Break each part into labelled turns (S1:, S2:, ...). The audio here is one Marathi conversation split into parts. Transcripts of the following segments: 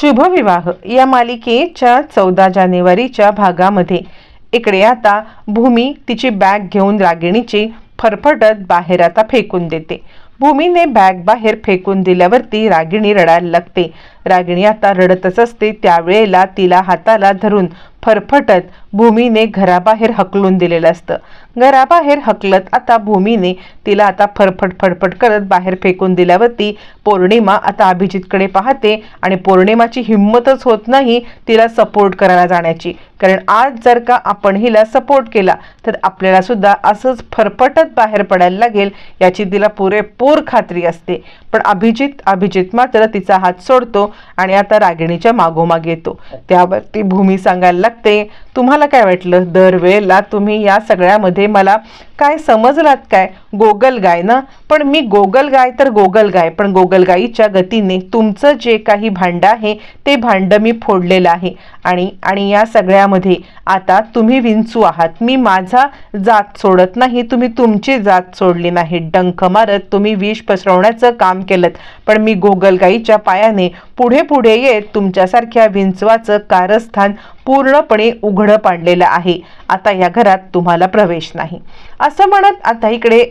S1: शुभविवाह. या मालिकेच्या चौदा जानेवारीच्या भागामध्ये. इकडे आता भूमी तिची बॅग घेऊन रागिणीची फरफटत बाहेर आता फेकून देते. भूमीने बॅग बाहेर फेकून दिल्यावरती रागिणी रडायला लागते. रागिणी आता रडतच असते त्यावेळेला तिला हाताला धरून फरफटत भूमीने घराबाहेर हकलून दिलेलं असतं. घराबाहेर हकलत आता भूमीने तिला आता फरफट फडफट करत बाहेर फेकून दिल्यावरती पौर्णिमा आता अभिजितकडे पाहते आणि पौर्णिमाची हिंमतच होत नाही तिला सपोर्ट करायला जाण्याची. कारण आज जर का आपण हिला सपोर्ट केला तर आपल्याला सुद्धा असंच फरफटत बाहेर पडायला लागेल याची तिला पुरेपूर खात्री असते. पण अभिजित अभिजित मात्र तिचा हात सोडतो आणि आता रागिणीच्या मागोमाग येतो. त्यावरती भूमी सांगायला लागते तुम्हाला काय वाटलं? दरवेळेला तुम्ही या सगळ्यामध्ये मला काय समजलात काय? गोगल गाय ना? पण मी गोगल गाय तर गोगल गाय पण गोगलगाईच्या गतीने तुमचं जे काही भांडं आहे ते भांडं मी फोडलेलं आहे. आणि आणि या सगळ्यामध्ये आता तुम्ही विंचू आहात. मी माझा जात सोडत नाही तुम्ही तुमची जात सोडली नाही. डंख मारत तुम्ही विष पसरवण्याचं काम केलं पण मी गोगलगाईच्या पायाने पुढे पुढे येत तुमच्यासारख्या विंचवाचं कारस्थान पूर्णपणे उघड पाडलेलं आहे. आता या घरात तुम्हाला प्रवेश नाही. असं म्हणत आता इकडे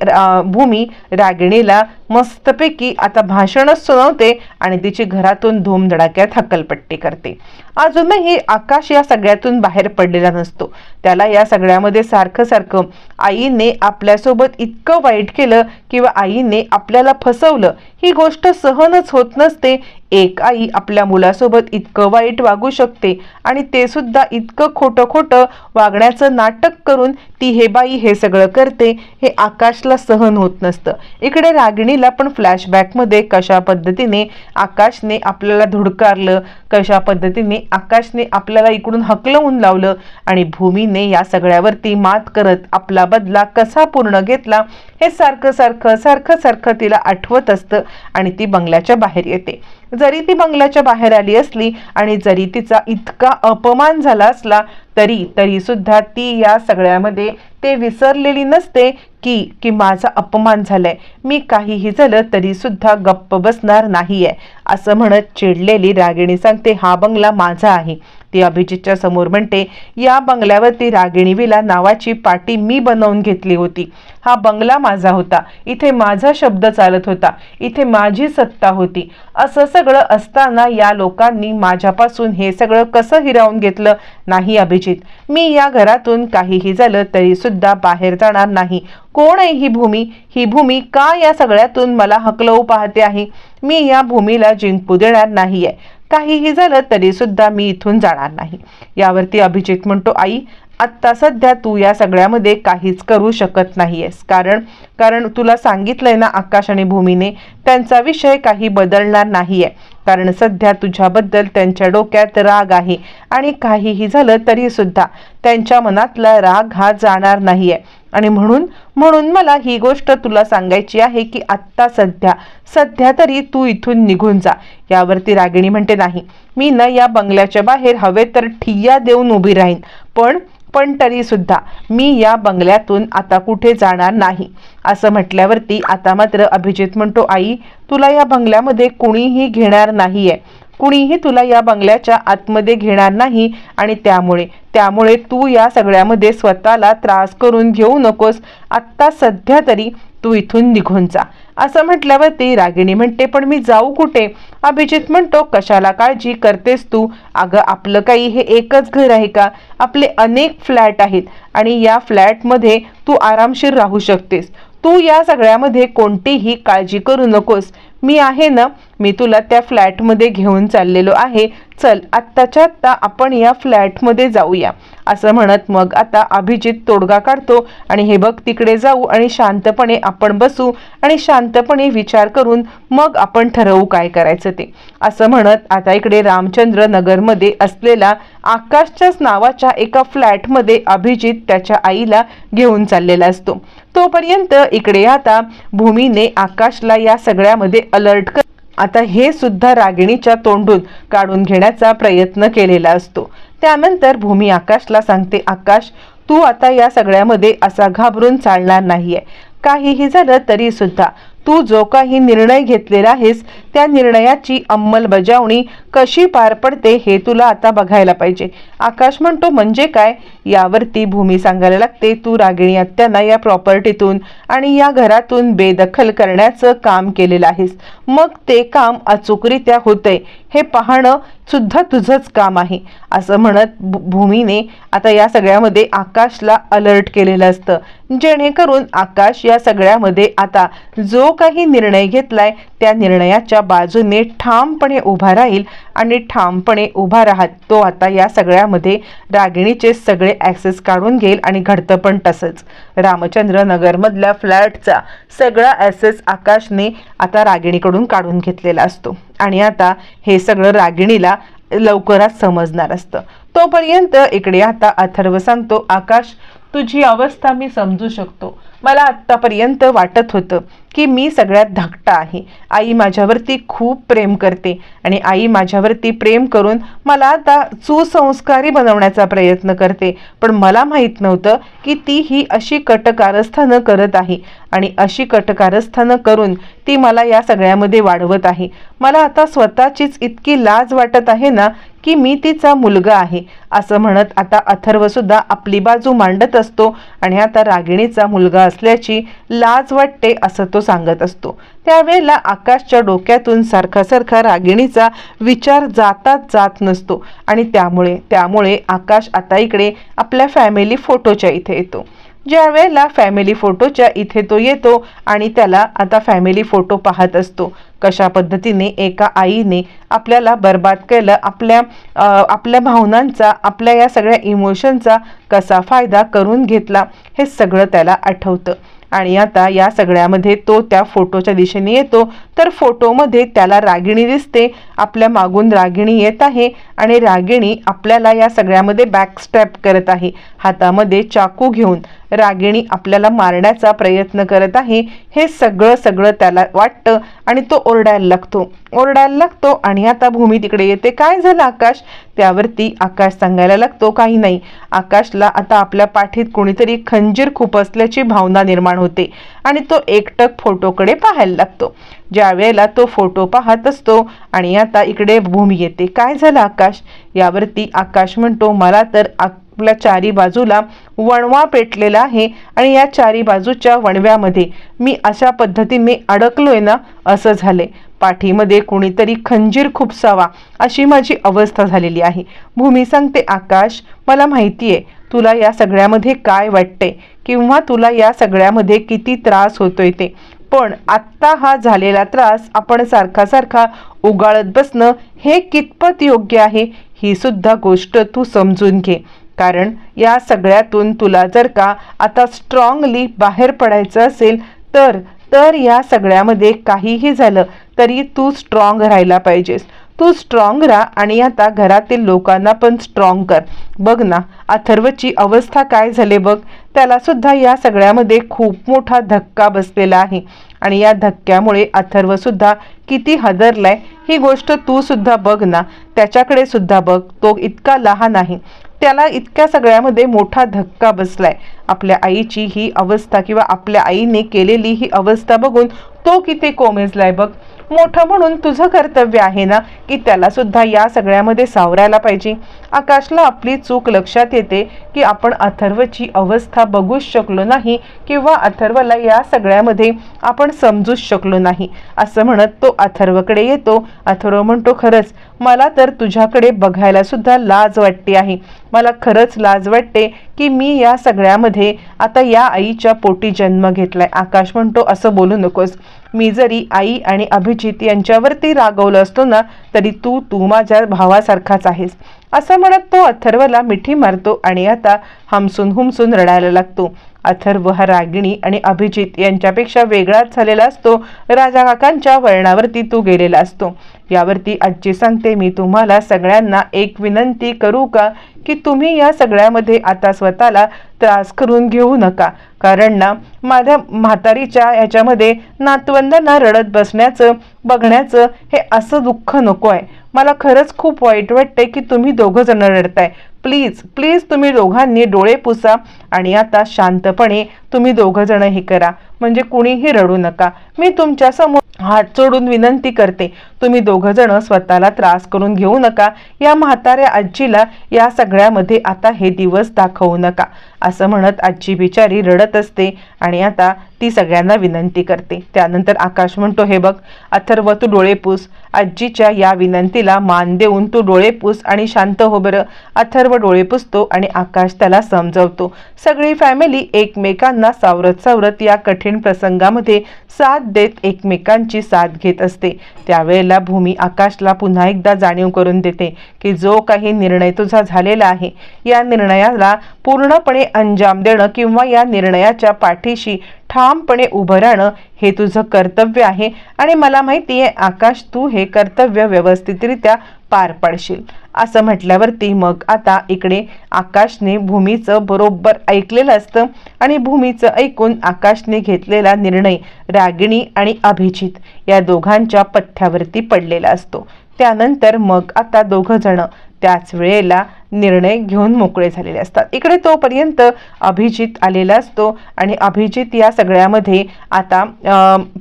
S1: भूमी रागिणीला मस्तपैकी आता भाषणच सुनावते आणि तिची घरातून धूमधडाक्यात हक्कलपट्टी करते. अजूनही आकाश या सगळ्यातून बाहेर पडलेला नसतो. त्याला या सगळ्यामध्ये सारखं सारखं आईने आपल्यासोबत इतकं वाईट केलं किंवा आईने आपल्याला फसवलं ही गोष्ट सहनच होत नसते. एक आई आपल्या मुलासोबत इतकं वाईट वागू शकते आणि ते सुद्धा इतकं खोटं खोटं वागण्याचं नाटक करून ती हे बाई हे सगळं करते हे आकाशला सहन होत नसतं. इकडे रागिणीला पण फ्लॅशबॅकमध्ये कशा पद्धतीने आकाशने आपल्याला धुडकारलं कशा पद्धतीने आकाशने आपल्याला इकडून हकलवून लावलं आणि भूमीने या सगळ्यावरती मात करत आपला बदला कसा पूर्ण घेतला हे सारखं सारखं सारखं सारखं तिला आठवत असतं आणि ती बंगल्याच्या बाहेर येते. जरी ती बंगल्याच्या बाहेर आली असली आणि जरी तिचा इतका अपमान झाला असला तरी तरी सुद्धा ती या सगळ्यामध्ये ते विसरलेली नसते की की माझा अपमान झालाय. मी काहीही झालं तरी सुद्धा गप्प बसणार नाहीये. असं म्हणत चिडलेली रागिणी सांगते हा बंगला माझा आहे. ती अभिजितच्या समोर म्हणते या बंगल्यावरती रागिणी विला नावाची पाटी मी बनवून घेतली होती. हा बंगला माझा होता. इथे माझा शब्द चालत होता. इथे माझी सत्ता होती. असं सगळं असताना या लोकांनी माझ्यापासून हे सगळं कसं हिरावून घेतलं? नाही अभिजित. मी या घरातून काहीही झालं तरी सुद्धा बाहेर जाणार नाही. कोण आहे ही भूमी ही भूमी का या सगळ्यातून मला हकलवू पाहते आहे? मी या भूमीला जिंकू देणार नाहीये. काहीही झालं तरी सुद्धा मी इथून जाणार नाही. यावरती अभिजित म्हणतो आई आत्ता सध्या तू या सगळ्यामध्ये काहीच करू शकत नाहीयेस. कारण कारण तुला सांगितलंय ना आकाश आणि भूमीने त्यांचा विषय काही बदलणार नाहीये. कारण सध्या तुझ्याबद्दल त्यांच्या डोक्यात राग आहे. आणि काहीही झालं तरी सुद्धा त्यांच्या मनातला राग हा जाणार नाहीये. आणि म्हणून म्हणून मला ही गोष्ट तुला सांगायची आहे की आत्ता सध्या सध्या तरी तू इथून निघून जा. यावरती रागिणी म्हणते नाही मी न या बंगल्याच्या बाहेर हवे तर ठिय्या देऊन उभी राहीन. पण पण तरीसुद्धा मी या बंगल्यातून आता कुठे जाणार नाही. असं म्हटल्यावरती आता मात्र अभिजित म्हणतो आई तुला या बंगल्यामध्ये कुणीही घेणार नाहीये. कुणीही तुला या बंगल्याच्या आतमध्ये घेणार नाही आणि त्यामुळे त्यामुळे तू या सगळ्यामध्ये स्वतःला त्रास करून घेऊ नकोस. आत्ता सध्या तरी तू इथून निघून जा. असं म्हटल्यावर ती रागिणी म्हणते पण मी जाऊ कुठे? अभिजित म्हणतो कशाला काळजी करतेस तू? अगं आपलं काही हे एकच घर आहे का? आपले अनेक फ्लॅट आहेत आणि या फ्लॅटमध्ये तू आरामशीर राहू शकतेस. तू या सगळ्यामध्ये कोणतीही काळजी करू नकोस. मी आहे ना मी तुला त्या फ्लॅटमध्ये घेऊन चाललेलो आहे. चल आत्ताच्या आत्ता आपण या फ्लॅटमध्ये जाऊया. असं म्हणत मग आता अभिजित तोडगा काढतो आणि हे बघ तिकडे जाऊ आणि शांतपणे आपण बसू आणि शांतपणे विचार करून मग आपण ठरवू काय करायचं ते. असं म्हणत आता इकडे रामचंद्र नगरमध्ये असलेला आकाशच्याच नावाच्या एका फ्लॅटमध्ये अभिजित त्याच्या आईला घेऊन चाललेला असतो. तोपर्यंत इकडे आता भूमीने आकाशला या सगळ्यामध्ये अलर्ट कर आता हे सुद्धा रागिणीच्या तोंडून काढून घेण्याचा प्रयत्न केलेला असतो. त्यानंतर भूमी आकाशला सांगते आकाश तू आता या सगळ्यामध्ये असा घाबरून चालणार नाहीये. काहीही झालं तरी सुद्धा तू जो काही निर्णय घेतलेला आहेस त्या निर्णयाची अंमलबजावणी कशी पार पडते हे तुला आता बघायला पाहिजे. आकाश म्हणतो म्हणजे काय? यावरती भूमी सांगायला लागते तू रागिणी आत्यांना या प्रॉपर्टीतून आणि या घरातून बेदखल करण्याचं काम केलेलं आहेस. मग ते काम अचूकरित्या होतंय. हे पाहणं सुद्धा तुझंच काम आहे. असं म्हणत भूमीने आता या सगळ्यामध्ये आकाशला अलर्ट केलेलं असतं. जेणेकरून आकाश या सगळ्यामध्ये आता जो काही निर्णय घेतलाय त्या निर्णयाच्या बाजूने ठामपणे उभा राहील आणि ठामपणे उभा राहत तो आता या सगळ्यामध्ये रागिणीचे सगळे ॲक्सेस काढून घेईल आणि घडतं पण तसंच. रामचंद्र नगरमधल्या फ्लॅटचा सगळा ॲसेस आकाशने आता रागिणीकडून काढून घेतलेला असतो. आणि आता हे सगळं रागिणीला लवकरच समजणार असतं. तोपर्यंत इकडे आता अथर्व सांगतो आकाश तुझी अवस्था मी समजू शकतो. मला आत्तापर्यंत वाटत होतं की मी सगळ्यात धाकटा आहे. आई माझ्यावरती खूप प्रेम करते आणि आई माझ्यावरती प्रेम करून मला आता सुसंस्कारी बनवण्याचा प्रयत्न करते. पण मला माहीत नव्हतं की ती ही अशी कटकारस्थानं करत आहे आणि अशी कटकारस्थानं करून ती मला या सगळ्यामध्ये वाढवत आहे. मला आता स्वतःचीच इतकी लाज वाटत आहे ना की मी तिचा मुलगा आहे असं म्हणत आता अथर्वसुद्धा आपली बाजू मांडत असतो आणि आता रागिणीचा मुलगा असल्याची लाज वाटते असं तो सांगत असतो. त्यावेळेला आकाशच्या डोक्यातून सारखा सारखा रागिणीचा विचार जाताच जात नसतो आणि त्यामुळे त्यामुळे आकाश आता इकडे आपल्या फॅमिली फोटोच्या इथे येतो. ज्या वेळेला फॅमिली फोटोच्या इथे तो येतो आणि त्याला आता फॅमिली फोटो पाहत असतो. कशा पद्धतीने एका आईने आपल्याला बर्बाद केलं आपल्या आपल्या भावनांचा आपल्या या सगळ्या इमोशनचा कसा फायदा करून घेतला हे सगळं त्याला आठवतं. आणि आता या सगळ्यामध्ये तो त्या फोटोच्या दिशेने येतो. तर फोटोमध्ये त्याला रागिणी दिसते. आपल्या मागून रागिणी येत आहे आणि रागिणी आपल्याला या सगळ्यामध्ये बॅकस्टॅप करत आहे. हातामध्ये चाकू घेऊन रागिणी आपल्याला मारण्याचा प्रयत्न करत आहे. हे सगळं सगळं त्याला वाटतं आणि तो ओरडायला लागतो. ओरडायला लागतो आणि आता भूमी तिकडे येते. काय झालं आकाश? त्यावरती आकाश सांगायला लागतो काही नाही. आकाशला आता आपल्या पाठीत कोणीतरी खंजीर खूप असल्याची भावना निर्माण होते आणि तो एकटक फोटोकडे पाहायला लागतो. ज्या वेळेला तो फोटो पाहत असतो आणि आता इकडे भूमी येते काय झालं आकाश? यावरती आकाश म्हणतो मला तर आपल्या चारी बाजूला वणवा पेटलेला आहे आणि या चारी बाजूच्या वणव्यामध्ये मी अशा पद्धतीने अडकलोय ना असं झालंय. पाठीमध्ये कुणीतरी खंजीर खुपसावा अशी माझी अवस्था झालेली आहे. भूमी सांगते आकाश मला माहिती आहे तुला या सगळ्यामध्ये काय वाटते किंवा तुला या सगळ्यामध्ये किती त्रास होतोय ते. पण आत्ता हा झालेला त्रास आपण सारखा सारखा उगाळत बसणं हे कितपत योग्य आहे ही सुद्धा गोष्ट तू समजून घे. कारण या सगळ्यातून तुला जर का आता स्ट्रॉंगली बाहेर पडायचं असेल तर तर या सगळ्यामध्ये काहीही झालं तरी तू स्ट्रॉंग राहायला पाहिजेस. तू स्ट्रॉंग राहा आणि आता घरातील लोकांना पण स्ट्रॉंग कर. बघ ना अथर्वची अवस्था काय झाले बघ. त्याला सुद्धा या सगळ्यामध्ये खूप मोठा धक्का बसलेला आहे. आणि या धक्क्यामुळे अथर्वसुद्धा किती हदरलाय ही गोष्ट तू सुद्धा बघ ना. त्याच्याकडे सुद्धा बघ. तो इतका लहान आहे. त्याला इतक्या सगळ्यामध्ये मोठा धक्का बसलाय. आपल्या आईची ही अवस्था किंवा आपल्या आईने केलेली ही अवस्था बघून तो किती कोमेजलाय बघ. मोठं म्हणून तुझं कर्तव्य आहे ना की त्याला सुद्धा या सगळ्यामध्ये सावरायला पाहिजे. आकाशला आपली चूक लक्षात येते की आपण अथर्वची अवस्था बघूच शकलो नाही किंवा अथर्वला या सगळ्यामध्ये आपण समजूच शकलो नाही. असं म्हणत तो अथर्वकडे येतो. अथर्व म्हणतो खरंच मला तर तुझ्याकडे बघायला सुद्धा लाज वाटते आहे. मला खरंच लाज वाटते की मी या सगळ्यामध्ये आता या आईच्या पोटी जन्म घेतलाय. आकाश म्हणतो असं बोलू नकोस. मी जरी आई आणि अभिजित यांच्यावरती रागवलं असतो ना तरी तू तू माझ्या भावासारखाच आहेस. असं म्हणत तो अथर्वला मिठी मारतो आणि आता हमसून हुमसून रडायला लागतो. अथर्व हा रागिणी आणि अभिजित यांच्यापेक्षा वेगळाच झालेला असतो. राजा काकांच्या वळणावरती तू गेलेला असतो. यावरती आजची सांगते मी तुम्हाला सगळ्यांना एक विनंती करू का की तुम्ही या सगळ्यामध्ये आता स्वतःला त्रास करून घेऊ नका. कारण ना माझ्या म्हातारीच्या ह्याच्यामध्ये नातवंदांना रडत बसण्याचं बघण्याचं हे असं दुःख नको आहे. मला खरंच खूप वाईट वाटते की तुम्ही दोघं जण रडताय. प्लीज प्लीज तुम्ही दोघांनी डोळे पुसा आणि आता शांतपणे तुम्ही दोघं जण हे करा. म्हणजे कुणीही रडू नका. मी तुमच्यासमोर हात जोडून विनंती करते. तुम्ही दोघं जण स्वतःला त्रास करून घेऊ नका. या म्हाताऱ्या आजीला या सगळ्यामध्ये आता हे दिवस दाखवू नका. असं म्हणत आजी बिचारी रडत असते आणि आता ती सगळ्यांना विनंती करते. त्यानंतर आकाश म्हणतो हे बघ अथर्व तू डोळे पूस. आजीच्या या विनंतीला मान देऊन तू डोळे पूस आणि शांत हो बरं. अथर्व डोळे पुसतो आणि आकाश त्याला समजवतो. सगळी फॅमिली एकमेकांना सावरत सावरत या कठीण प्रसंगामध्ये साथ देत एकमेकांची साथ घेत असते. त्यावेळेला भूमी आकाशला पुन्हा एकदा जाणीव करून देते की जो काही निर्णय तुझा झालेला आहे या निर्णयाला पूर्णपणे अंजाम देणं किंवा या निर्णयाच्या पाठीशी ठामपणे उभं राहणं हे तुझं कर्तव्य आहे आणि मला माहिती आहे आकाश तू हे कर्तव्य व्यवस्थितरित्या पार पाडशील. असं म्हटल्यावरती मग आता इकडे आकाशने भूमीचं बरोबर ऐकलेलं असतं आणि भूमीचं ऐकून आकाशने घेतलेला निर्णय रागिणी आणि अभिजित या दोघांच्या पथ्यावरती पडलेला असतो. त्यानंतर मग आता दोघं जण त्याच वेळेला निर्णय घेऊन मोकळे झालेले असतात. इकडे तोपर्यंत अभिजित आलेला असतो आणि अभिजित या सगळ्यामध्ये आता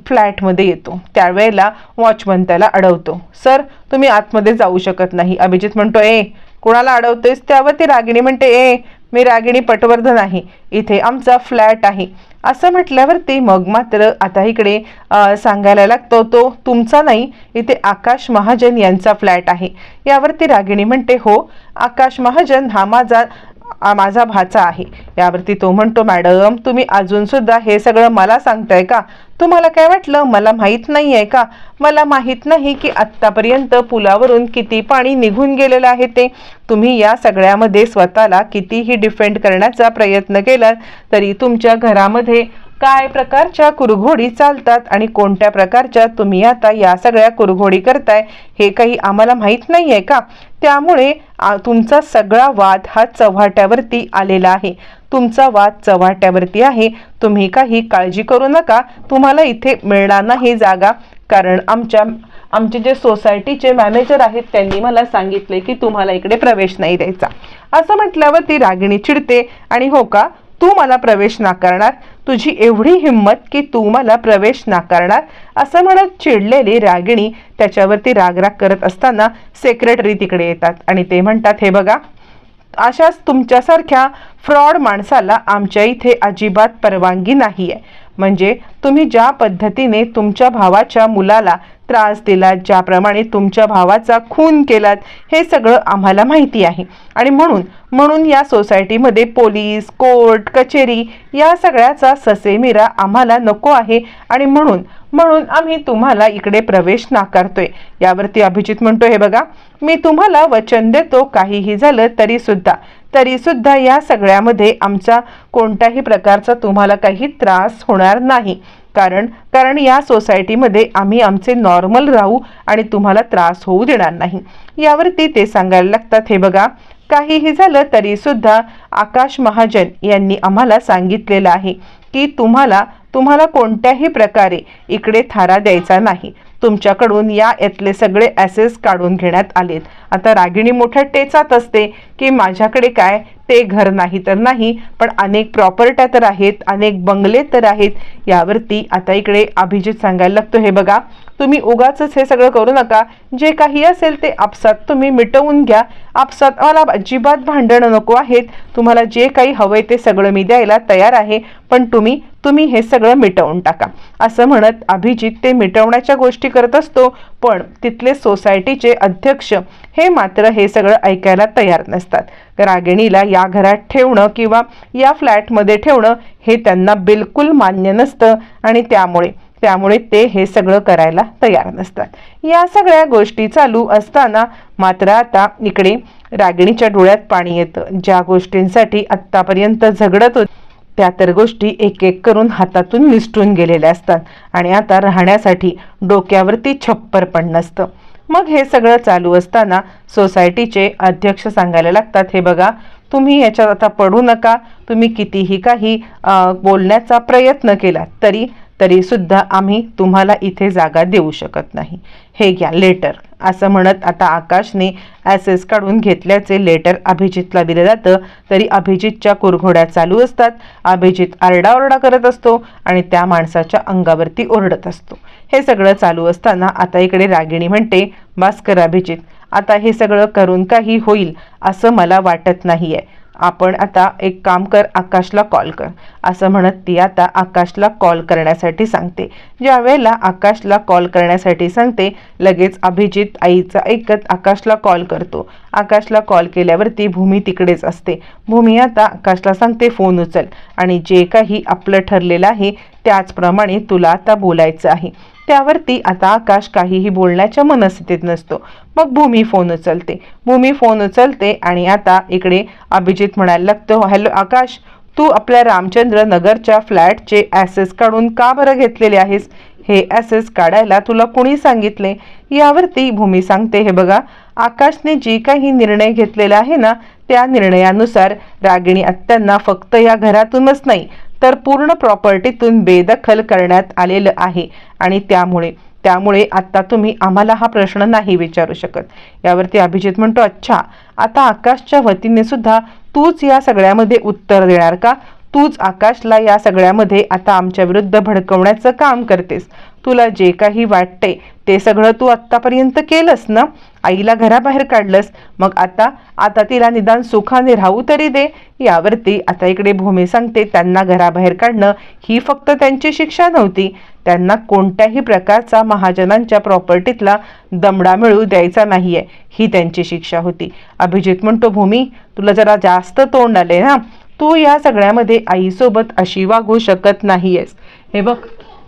S1: फ्लॅटमध्ये येतो. त्यावेळेला वॉचमन त्याला अडवतो. सर तुम्ही आतमध्ये जाऊ शकत नाही. अभिजित म्हणतो ए कोणाला अडवतोयस? त्यावर ती रागिणी म्हणते ए मी रागिणी पटवर्धन आहे. इथे आमचा फ्लॅट आहे. असं म्हटल्यावरती मग मात्र आता इकडे सांगायला लागतो तो तुमचा नाही इथे आकाश महाजन यांचा फ्लॅट आहे. यावरती रागिणी म्हणते हो आकाश महाजन हा माझा माझा भाचा आहे. यावरती तो म्हणतो मॅडम तुम्ही अजून सुद्धा हे सगळं मला सांगताय का? तुम्हाला काय वाटलं? मला माहीत नाही आहे का? मला माहीत नाही की आत्तापर्यंत पुलावरून किती पाणी निघून गेलेलं आहे ते. तुम्ही या सगळ्यामध्ये स्वतःला कितीही डिफेंड करण्याचा प्रयत्न केलात तरी तुमच्या घरामध्ये काय प्रकारच्या कुरघोडी चालतात आणि कोणत्या प्रकारच्या तुम्ही आता या सगळ्या कुरघोडी करताय हे काही आम्हाला माहीत नाही आहे का? त्यामुळे तुमचा सगळा वाद हा चव्हाट्यावरती आलेला आहे. तुमचा वाद चव्हाट्यावरती आहे. तुम्ही काही काळजी करू नका. तुम्हाला इथे मिळणार नाही जागा. कारण आमच्या आमचे जे सोसायटीचे मॅनेजर आहेत त्यांनी मला सांगितले की तुम्हाला इकडे प्रवेश नाही द्यायचा. असं म्हटल्यावर ती रागिणी चिडते. आणि हो का? तू मला प्रवेश नाकारणार? तुझी एवढी हिंमत की तू मला प्रवेश नाकारणार? असं म्हणत चिडलेली रागिणी त्याच्यावरती रागराग करत असताना सेक्रेटरी तिकडे येतात. आणि ते म्हणतात हे बघा अशाच तुमच्यासारख्या फ्रॉड माणसाला आमच्या इथे अजिबात परवानगी नाही आहे म्हणजे तुम्ही ज्या पद्धतीने तुमच्या भावाच्या मुलाला त्रास दिलात ज्याप्रमाणे तुमच्या भावाचा खून केलात हे सगळं आम्हाला माहिती आहे. आणि म्हणून म्हणून या सोसायटीमध्ये पोलीस कोर्ट कचेरी या सगळ्याचा ससेमिरा आम्हाला नको आहे. आणि म्हणून म्हणून आम्ही तुम्हाला इकडे प्रवेश नाकारतोय. यावरती अभिजित म्हणतो हे बघा मी तुम्हाला वचन देतो काहीही झालं तरी सुद्धा तरी सुद्धा या सगळ्यामध्ये आमचा कोणत्याही प्रकारचा तुम्हाला काही त्रास होणार नाही. कारण कारण या सोसायटीमध्ये आम्ही आमचे नॉर्मल राहू आणि तुम्हाला त्रास होऊ देणार नाही. यावरती ते सांगायला लागतात. हे बघा काहीही झालं तरीसुद्धा आकाश महाजन यांनी आम्हाला सांगितलेलं आहे की तुम्हाला तुम्हाला कोणत्याही प्रकारे इकडे थारा द्यायचा नाही. तुमच्याकडून या यातले सगळे ॲसेस काढून घेण्यात आलेत. आता रागिणी मोठ्या टेचात असते. की माझ्याकडे काय? ते घर नाही तर नाही पण अनेक प्रॉपर्ट्या तर आहेत अनेक बंगले तर आहेत. यावरती आता इकडे अभिजित सांगायला लागतो. हे बघा तुम्ही उगाच हे सगळं करू नका. जे काही असेल ते आपसात तुम्ही मिटवून घ्या. आपसात मला अजिबात भांडणं नको आहेत. तुम्हाला जे काही हवंय ते सगळं मी द्यायला तयार आहे पण तुम्ही तुम्ही हे सगळं मिटवून टाका. असं म्हणत अभिजित ते मिटवण्याच्या गोष्टी करत असतो पण तिथले सोसायटीचे अध्यक्ष हे मात्र हे सगळं ऐकायला तयार नसतात. रागिणीला या घरात ठेवणं किंवा या फ्लॅटमध्ये ठेवणं हे त्यांना बिलकुल मान्य नसतं आणि त्यामुळे त्यामुळे ते हे सगळं करायला तयार नसतात. या सगळ्या गोष्टी चालू असताना मात्र आता इकडे रागिणीच्या डोळ्यात पाणी येतं. ज्या गोष्टींसाठी आत्तापर्यंत झगडत होत त्या तर गोष्टी एक एक करून हातातून निसटून गेलेल्या असतात आणि आता राहण्यासाठी डोक्यावरती छप्पर पण नसतं. मग हे सगळं चालू असताना सोसायटीचे अध्यक्ष सांगायला लागतात हे बघा तुम्ही याच्यात आता पडू नका तुम्ही कितीही काही बोलण्याचा प्रयत्न केला तरी तरीसुद्धा आम्ही तुम्हाला इथे जागा देऊ शकत नाही. हे घ्या लेटर. असं म्हणत आता आकाशने ॲसेस काढून घेतल्याचे लेटर अभिजितला दिलं जातं. तरी अभिजितच्या कुरघोड्या चालू असतात. अभिजित आरडाओरडा करत असतो आणि त्या माणसाच्या अंगावरती ओरडत असतो. हे सगळं चालू असताना आता इकडे रागिणी म्हणते भास्कर अभिजित आता हे सगळं करून काही होईल असं मला वाटत नाही आहे आपण आता एक काम कर आकाशला कॉल कर. असं म्हणत ती आता आकाशला कॉल करण्यासाठी सांगते. ज्यावेळेला आकाशला कॉल करण्यासाठी सांगते लगेच अभिजित आईचा ऐकत आकाशला कॉल करतो. आकाशला कॉल केल्यावरती भूमी तिकडेच असते. भूमी आता आकाशला सांगते फोन उचल. आणि जे काही आपलं ठरलेलं आहे त्याचप्रमाणे तुला आता बोलायचं आहे. त्यावरती आता आकाश काहीही बोलण्याच्या मनस्थितीत नसतो. मग भूमी फोन उचलते. भूमी फोन उचलते आणि आता इकडे अभिजित म्हणायला लागतो हॅलो आकाश तू आपल्या रामचंद्र नगरच्या फ्लॅटचे ॲसेस काढून का बरं घेतलेले आहेस? हे ॲसेस काढायला तुला कुणी सांगितले? यावरती भूमी सांगते हे बघा आकाशने जी काही निर्णय घेतलेला आहे ना त्या निर्णयानुसार रागिणी आत्यांना फक्त या घरातूनच नाही तर पूर्ण प्रॉपर्टीतून बेदखल करण्यात आलेलं आहे. आणि त्यामुळे त्यामुळे आता तुम्ही आम्हाला हा प्रश्न नाही विचारू शकत. यावरती अभिजित म्हणतो अच्छा आता आकाशच्या वतीने सुद्धा तूच या सगळ्यामध्ये उत्तर देणार का? तूच आकाशला या सगळ्यामध्ये आता आमच्या विरुद्ध भडकवण्याचं काम करतेस. तुला जे काही वाटते ते सगळं तू आत्तापर्यंत केलंस ना? आईला घराबाहेर काढलंस. मग आता आता तिला निदान सुखाने राहू तरी दे. यावरती आता इकडे भूमी सांगते त्यांना घराबाहेर काढणं ही फक्त त्यांची शिक्षा नव्हती. त्यांना कोणत्याही प्रकारचा महाजनांच्या प्रॉपर्टीतला दमडा मिळू द्यायचा नाही आहे ही त्यांची शिक्षा होती. अभिजित म्हणतो भूमी तुला जरा जास्त तोंड आले ना? तू या सगळ्यामध्ये आईसोबत अशी वागू शकत नाहीयेस. हे बघ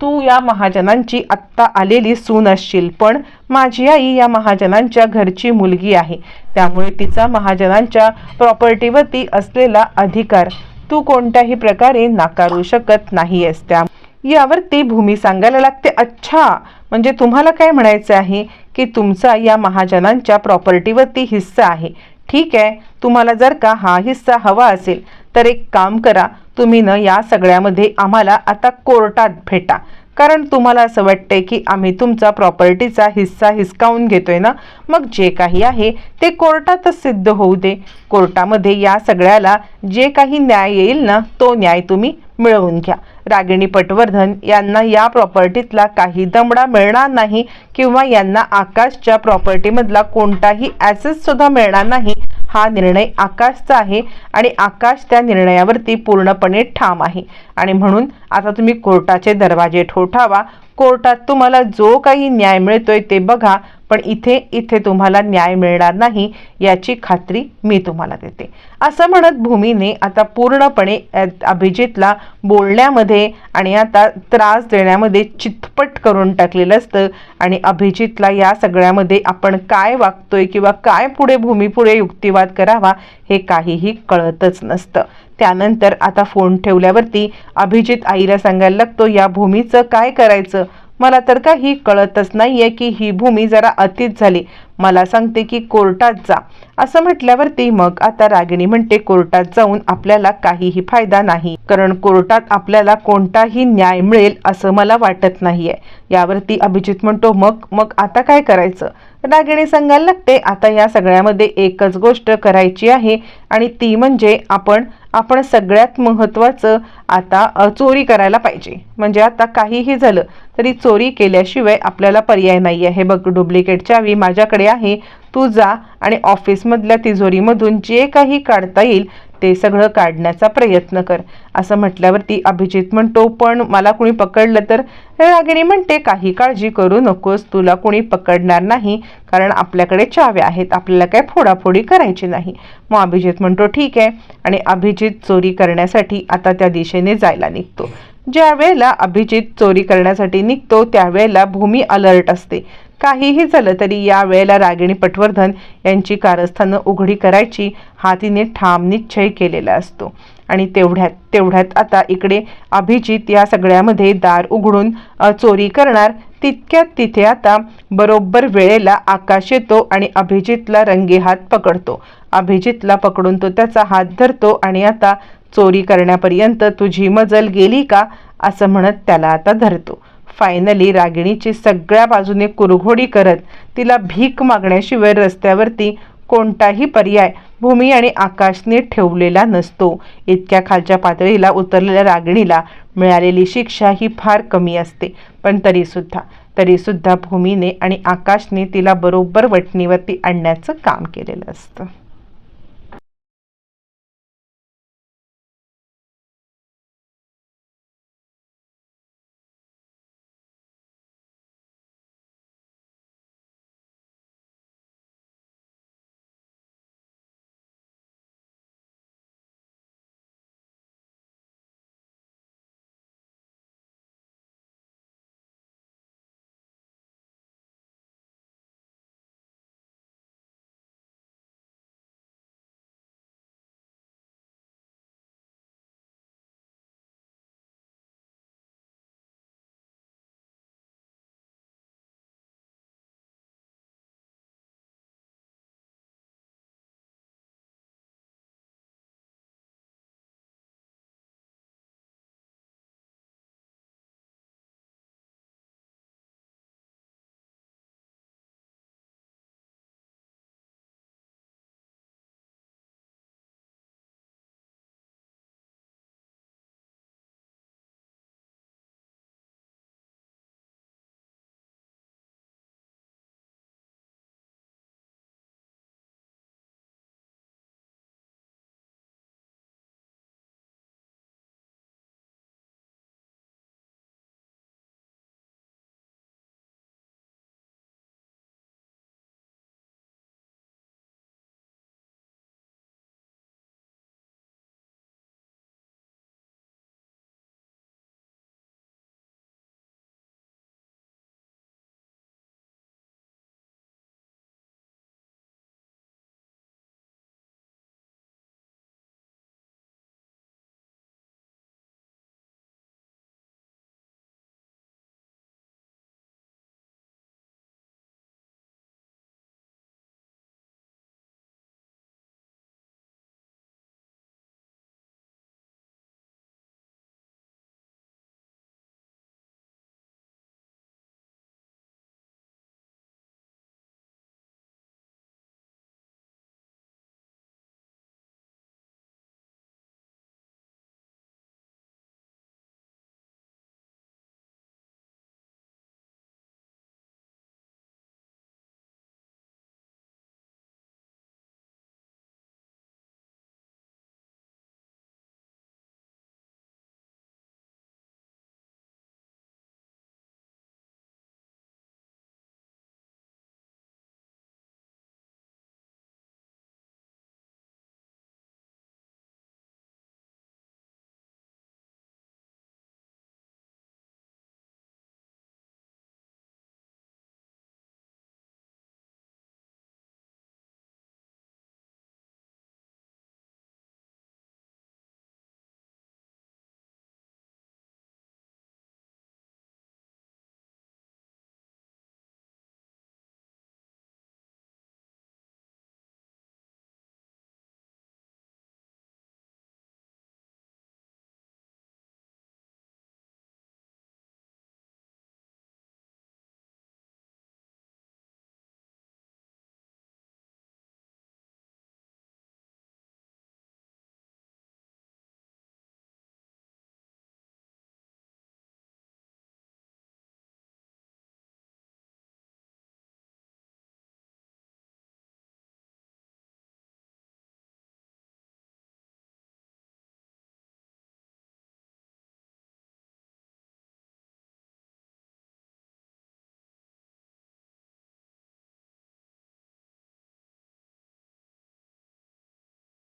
S1: तू या महाजनांची आत्ता आलेली सून असशील पण माझी आई या महाजनांच्या घरची मुलगी आहे. त्यामुळे तिचा महाजनांच्या प्रॉपर्टीवरती असलेला अधिकार तू कोणत्याही प्रकारे नाकारू शकत नाहीयेस. त्या यावरती भूमी सांगायला लागते अच्छा म्हणजे तुम्हाला काय म्हणायचं आहे? की तुमचा या महाजनांच्या प्रॉपर्टीवरती हिस्सा आहे. ठीक आहे तुम्हाला जर का हा हिस्सा हवा असेल तर एक काम करा तुम्ही न या सगळ्यामध्ये आम्हाला आता कोर्टात भेटा. कारण तुम्हाला असं वाटतंय की आम्ही तुमचा प्रॉपर्टीचा हिस्सा हिसकावून घेतोय ना मग जे काही आहे ते कोर्टातच सिद्ध होऊ दे. कोर्टामध्ये या सगळ्याला जे काही न्याय येईल ना तो न्याय तुम्ही मिळवून घ्या. रागिणी पटवर्धन यांना या प्रॉपर्टीतला काही दमडा मिळणार नाही किंवा यांना आकाशच्या प्रॉपर्टीमधला कोणताही ॲसेससुद्धा मिळणार नाही हा निर्णय आकाशचा आहे आणि आकाश त्या निर्णयावरती पूर्णपणे ठाम आहे. आणि म्हणून आता तुम्ही कोर्टाचे दरवाजे ठोठावा. कोर्टात तुम्हाला जो काही न्याय मिळतोय ते बघा. पण इथे इथे तुम्हाला न्याय मिळणार नाही याची खात्री मी तुम्हाला देते. असं म्हणत भूमीने आता पूर्णपणे अभिजितला बोलण्यामध्ये आणि आता त्रास देण्यामध्ये चितपट करून टाकलेलं असतं आणि अभिजितला या सगळ्यामध्ये आपण काय वागतोय किंवा काय पुढे भूमीपुढे युक्तिवाद करावा हे काहीही कळतच नसतं. त्यानंतर आता फोन ठेवल्यावरती अभिजित आईला सांगायला लागतो या भूमीचं काय करायचं? मला तर काही कळतच नाहीये की ही भूमी जरा अतीत झाली. मला सांगते की कोर्टात जा. असं म्हटल्यावरती मग आता रागिणी म्हणते कोर्टात जाऊन आपल्याला काहीही फायदा नाही. कारण कोर्टात आपल्याला कोणताही न्याय मिळेल असं मला वाटत नाहीये. यावरती अभिजित म्हणतो मग मग आता काय करायचं? रागिणी सांगायला लागते आता या सगळ्यामध्ये एकच गोष्ट करायची आहे आणि ती म्हणजे आपण आपण सगळ्यात महत्त्वाचं आता चोरी करायला पाहिजे. म्हणजे आता काहीही झालं तरी चोरी केल्याशिवाय आपल्याला पर्याय नाही आहे बघ डुप्लिकेट चावी माझ्याकडे आहे. तू जा आणि ऑफिसमधल्या तिजोरीमधून जे काही काढता येईल ते सगळं काढण्याचा प्रयत्न कर. असं म्हटल्यावरती अभिजित म्हणतो पण मला कुणी पकडलं तर? रागिणी म्हणते काही काळजी करू नकोस तुला कुणी पकडणार नाही कारण आपल्याकडे चाव्या आहेत आपल्याला काय फोडाफोडी करायची नाही. मग अभिजित म्हणतो ठीक आहे. आणि अभिजित चोरी करण्यासाठी आता त्या दिशेने जायला निघतो. ज्या वेळेला अभिजित चोरी करण्यासाठी निघतो त्यावेळेला भूमी अलर्ट असते. काहीही झालं तरी या वेळेला रागिणी पटवर्धन यांची कारस्थानं उघडी करायची हा तिने ठाम निश्चय केलेला असतो. आणि तेवढ्यात तेवढ्यात आता इकडे अभिजित या सगळ्यामध्ये दार उघडून चोरी करणार तितक्यात तिथे आता बरोबर वेळेला आकाश येतो आणि अभिजितला रंगे हात पकडतो. अभिजितला पकडून तो त्याचा हात धरतो आणि आता चोरी करण्यापर्यंत तुझी मजल गेली का? असं म्हणत त्याला आता धरतो. फायनली रागिणीची सगळ्या बाजूने कुरघोडी करत तिला भीक मागण्याशिवाय रस्त्यावरती कोणताही पर्याय भूमी आणि आकाशने ठेवलेला नसतो. इतक्या खालच्या पातळीला उतरलेल्या रागिणीला मिळालेली शिक्षा ही फार कमी असते. पण तरीसुद्धा तरीसुद्धा भूमीने आणि आकाशने तिला बरोबर वटणीवरती आणण्याचं काम केलेलं असतं.